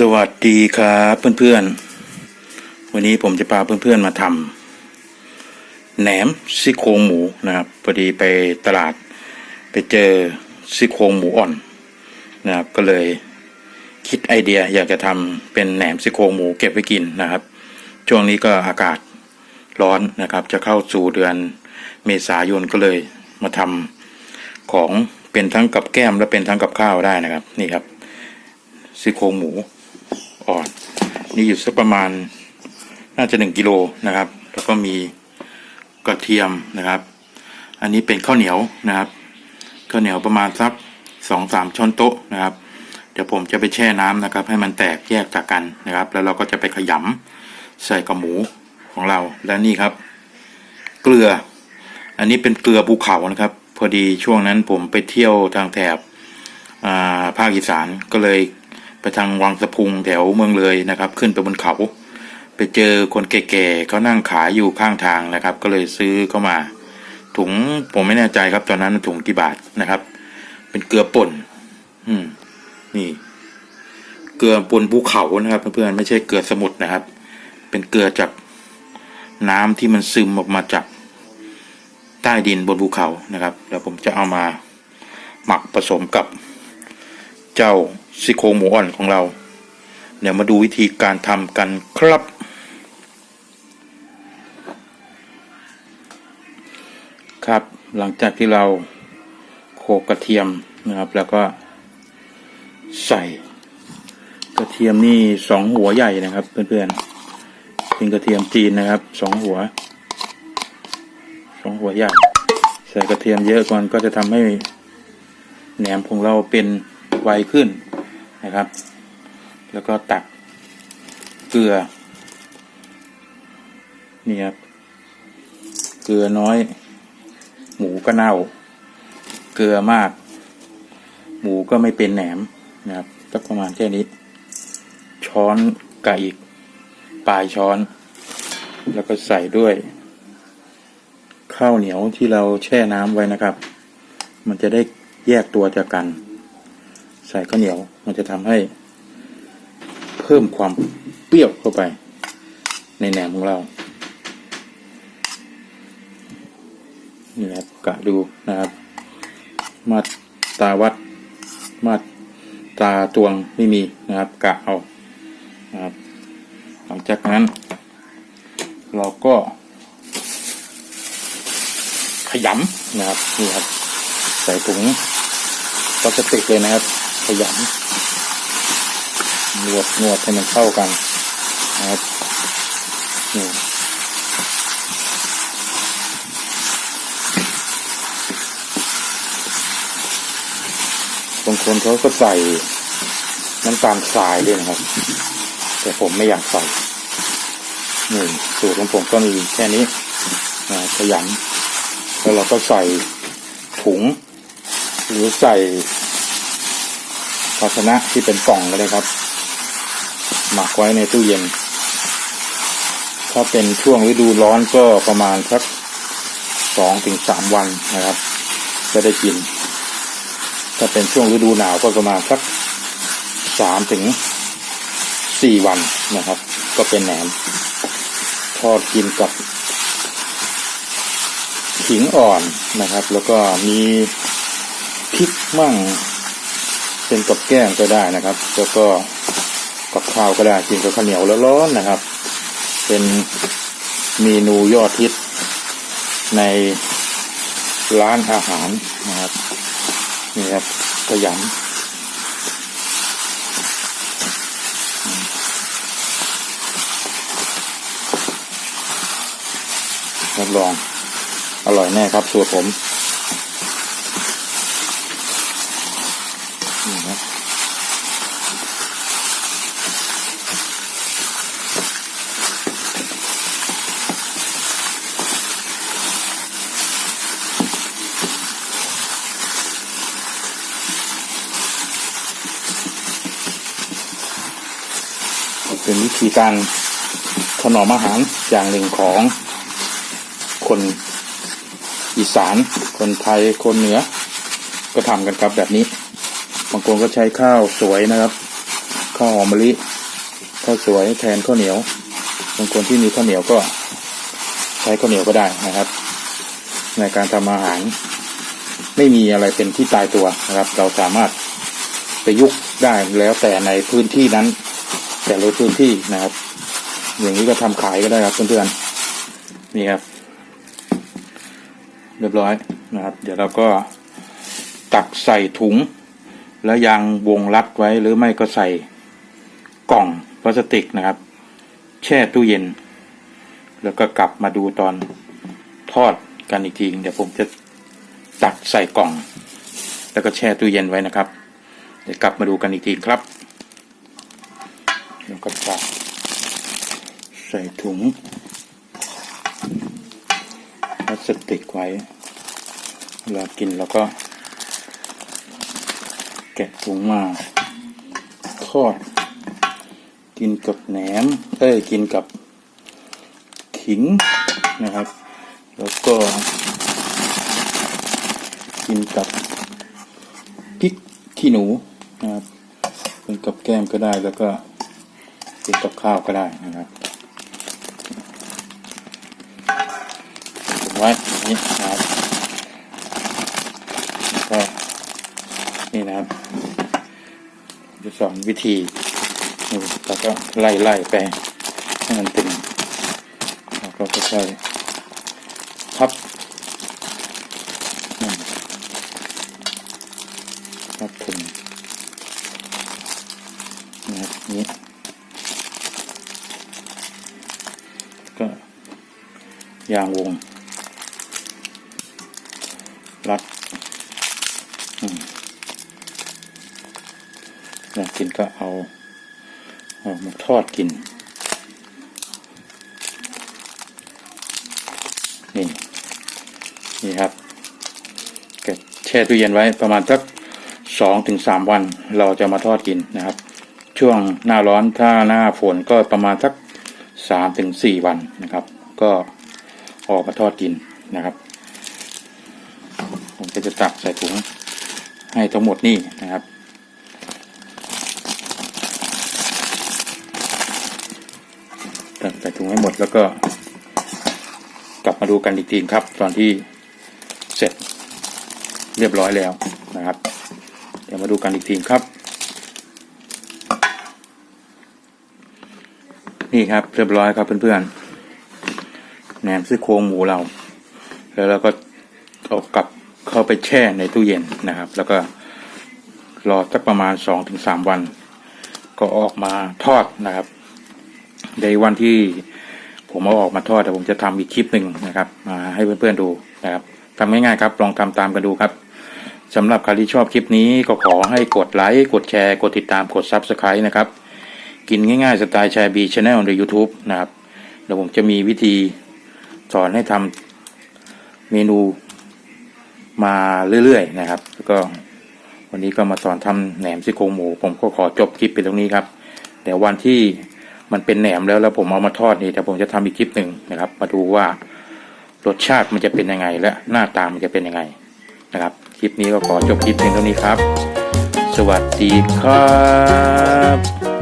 สวัสดีครับเพื่อนๆ วันนี้ผมจะพาเพื่อนๆมาทำแหนมซี่โครงหมูนะครับพอดีไปตลาดไปเจอซี่โครงหมูอ่อนนะครับก็เลยคิดไอเดียอยากจะทำเป็นแหนมซี่โครงหมูเก็บไว้กินนะครับ ช่วงนี้ก็อากาศร้อนนะครับ จะเข้าสู่เดือนเมษายนก็เลยมาทำของเป็นทั้งกับแก้มและเป็นทั้งกับข้าวได้นะครับนี่ครับซี่โครงหมู อ่อน นี่อยู่สักประมาณน่าจะหนึ่งกิโลนะครับ แล้วก็มีกระเทียมนะครับ อันนี้เป็นข้าวเหนียวนะครับข้าวเหนียวประมาณสักสองสามช้อนโต๊ะนะครับ เดี๋ยวผมจะไปแช่น้ำนะครับ ให้มันแตกแยกจากกันนะครับ แล้วเราก็จะไปขยำใส่กับหมูของเราและนี่ครับ เกลือ อันนี้เป็นเกลือภูเขานะครับ พอดีช่วงนั้นผมไปเที่ยวทางแถบภาคอีสานก็เลย ไปทางวังสะพุงแถวเมืองเลยนะครับ ขึ้นไปบนเขา ไปเจอคนแก่ๆเขานั่งขายอยู่ข้างทางนะครับ ก็เลยซื้อเข้ามา ถุงผมไม่แน่ใจครับ ตอนนั้นถุงกี่บาทนะครับ เป็นเกลือป่น อืม นี่ เกลือป่นภูเขานะครับ เพื่อนๆไม่ใช่เกลือสมุทรนะครับ เป็นเกลือจากน้ำที่มันซึมออกมาจากใต้ดินบนภูเขานะครับ แล้วผมจะเอามาหมักผสมกับเจ้า ซี่โครงหมูอ่อนของเรา เดี๋ยวมาดูวิธีการทำกันครับ ครับหลังจากที่เราโขลกกระเทียมนะครับ แล้วก็ใส่กระเทียมนี่สองหัวใหญ่นะครับ เพื่อนๆเป็นกระเทียมจีนนะครับสองหัวสองหัวใหญ่ใส่กระเทียมเยอะก่อนก็จะทำให้แหนมของเราเป็นไวขึ้น นะครับ แล้วก็ตักเกลือ นี่ครับ เกลือน้อย หมูก็เน่า เกลือมาก หมูก็ไม่เป็นแหนมนะครับสักประมาณแค่นี้ ช้อนกะอีกปลายช้อน แล้วก็ใส่ด้วยข้าวเหนียวที่เราแช่น้ำไว้นะครับ มันจะได้แยกตัวจากกัน ใส่ข้าวเหนียว มันจะทำให้เพิ่มความเปรี้ยวเข้าไป ในแหนมของเรา นี่นะครับกะดูนะครับ มาตาวัด มาตาตวงไม่มีนะครับ กะเอานะครับหลังจากนั้น เราก็ ขยำนะครับนี่ครับ ใส่ถุง พลาสติกเลยนะครับ ขยำนวดนวดให้มันเข้ากันนะครับนี่บางคนเขาก็ใส่น้ำตาลทรายด้วยนะครับ แต่ผมไม่อยากใส่นี่สูตรของผมก็มีแค่นี้นะขยำแล้วเราก็ใส่ถุง หรือใส่ภาชนะที่เป็นกล่องก็ได้ครับ หมักไว้ในตู้เย็น ถ้าเป็นช่วงฤดูร้อนก็ประมาณสักสองถึงสามวันนะครับ จะได้กิน ถ้าเป็นช่วงฤดูหนาวก็ประมาณสักสามถึงสี่วันนะครับ ก็เป็นแหนม ทอดกินกับขิงอ่อนนะครับ แล้วก็มี พริกมั่ง เป็นกับแก้มก็ได้นะครับ แล้วก็กับข้าวก็ได้กินกับข้าวเหนียวล้วร้อนนะครับ เป็นเมนูยอดฮิตในร้านอาหารนะครับนี่ครับขยำรับรองอร่อยแน่ครับสูตรผมนี่นะ เป็นวิธีการถนอมอาหารอย่างหนึ่งของคนอีสาน คนไทย คนเหนือ ก็ทำกันครับแบบนี้ บางคนก็ใช้ข้าวสวยนะครับ ข้าวหอมมะลิข้าวสวยแทนข้าวเหนียว บางคนที่มีข้าวเหนียวก็ใช้ข้าวเหนียวก็ได้นะครับ ในการทำอาหาร ไม่มีอะไรเป็นที่ตายตัวนะครับ เราสามารถประยุกต์ได้แล้วแต่ในพื้นที่นั้น แต่ละพื้นที่นะครับ อย่างนี้ก็ทำขายก็ได้ครับเพื่อนๆนี่ครับ เรียบร้อยนะครับ เดี๋ยวเราก็ตักใส่ถุง แล้วยางวงรัดไว้หรือไม่ก็ใส่กล่องพลาสติกนะครับ แช่ตู้เย็น แล้วก็กลับมาดูตอนทอดกันอีกทีเดี๋ยวผมจะตักใส่กล่อง แล้วก็แช่ตู้เย็นไว้นะครับ เดี๋ยวกลับมาดูกันอีกทีครับแล้วก็ตักใส่ถุ งพลาสติกไว้เวลากินแล้วก็ แกะถุงมา ทอด กินกับแหนม เอ้ย กินกับขิงนะครับ แล้วก็ กินกับพริกขี้หนูนะครับเป็นกับแก้มก็ได้แล้วก็กินกับข้าวก็ได้นะครับไว้อย่าง นี้นะครับก็นี่นะครับจะสอนวิธีแล้วก็ไล่ไล่ไปให้มันเป็นแล้วก็ค่อยๆพับพับถุงนะครับนี้ก็ยางวง รัดอยากกินก็เอาเอามาทอดกิน นี่ นี่ครับเก็บแช่ตู้เย็นไว้ประมาณสักสองถึงสามวัน เราจะมาทอดกินนะครับ ช่วงหน้าร้อนถ้าหน้าฝนก็ประมาณสักสามถึงสี่วันนะครับ ก็ออกมาทอดกินนะครับ จะตักใส่ถุงให้ทั้งหมดนี่นะครับ ตักใส่ถุงให้หมดแล้วก็ กลับมาดูกันอีกทีครับ ตอนที่เสร็จเรียบร้อยแล้วนะครับ เดี๋ยวมาดูกันอีกทีครับ นี่ครับเรียบร้อยครับเพื่อนๆแหนมซี่โครงหมูเรา แล้วเราก็เอากลับ เข้าไปแช่ในตู้เย็นนะครับ แล้วก็รอสักประมาณสองถึงสามวัน ก็ออกมาทอดนะครับ ในวันที่ผมเอาออกมาทอดแต่ผมจะทำอีกคลิปหนึ่งนะครับ มาให้เพื่อนๆดูนะครับทำง่ายๆครับ ลองทำตามกันดูครับสำหรับใครที่ชอบคลิปนี้ก็ขอให้กดไลค์ กดแชร์ กดติดตาม กด Subscribe นะครับ กินง่ายๆสไตล์แชายบีชาแนลใน YouTube นะครับเดี๋ยวผมจะมีวิธีสอนให้ทำเมนู มาเรื่อยๆนะครับ แล้วก็วันนี้ก็มาสอนทำแหนมซี่โครงหมู ผมก็ขอจบคลิปไปตรงนี้ครับเดี๋ยววันที่มันเป็นแหนมแล้วแล้วผมเอามาทอดนี่แต่ผมจะทำอีกคลิปหนึ่งนะครับ มาดูว่ารสชาติมันจะเป็นยังไง และหน้าตามันจะเป็นยังไงนะครับ คลิปนี้ก็ขอจบคลิปเพียงเท่านี้ครับ สวัสดีครับ